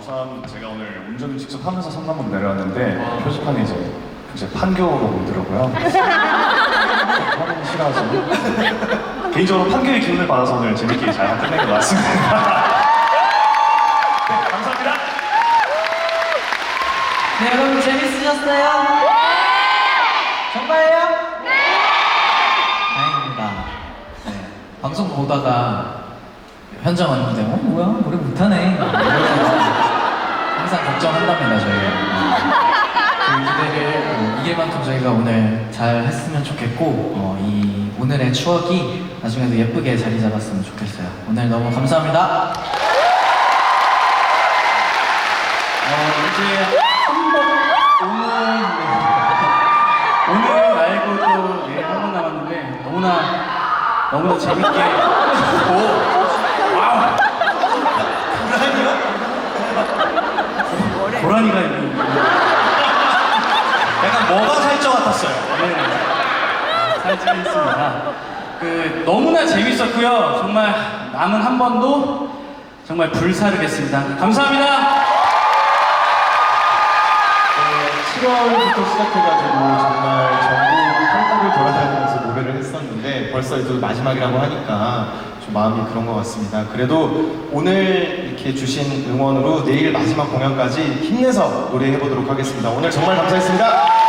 우선 제가 오늘 운전을 직접 하면서 삼남분 내려왔는데 표지판에 이제 이제 판교로 보이더라고요. 확인 싫어하죠. 개인적으로 판교의 기운을 받아서 오늘 재밌게 잘 끝낸 것 같습니다. 네, 감사합니다. 네, 여러분 재밌으셨어요? 정말요? 다행입니다. 네, 방송 보다가 현장 왔는데 어 뭐야 노래 못하네 항상 걱정한답니다 저희가. 그 기대를 어, 이길 만큼 저희가 오늘 잘 했으면 좋겠고 어, 이 오늘의 추억이 나중에도 예쁘게 자리 잡았으면 좋겠어요. 오늘 너무 감사합니다. 어, 이제 한번 오늘 오늘 말고도 내일 한번 남았는데 너무나 너무나 재밌게 오와우 고라니가 있는 약간 뭐가 살쪄 같았어요. 네, 잘 지냈습니다. 그 너무나 재밌었고요. 정말 남은 한 번도 정말 불사르겠습니다. 감사합니다. 7월부터 시작해가지고 정말 전국 한국을 돌아다니면서 노래를 했었는데 벌써 이제 마지막이라고 하니까 좀 마음이 그런 것 같습니다. 그래도 오늘 이렇게 주신 응원으로 내일 마지막 공연까지 힘내서 노래해보도록 하겠습니다. 오늘 정말 감사했습니다.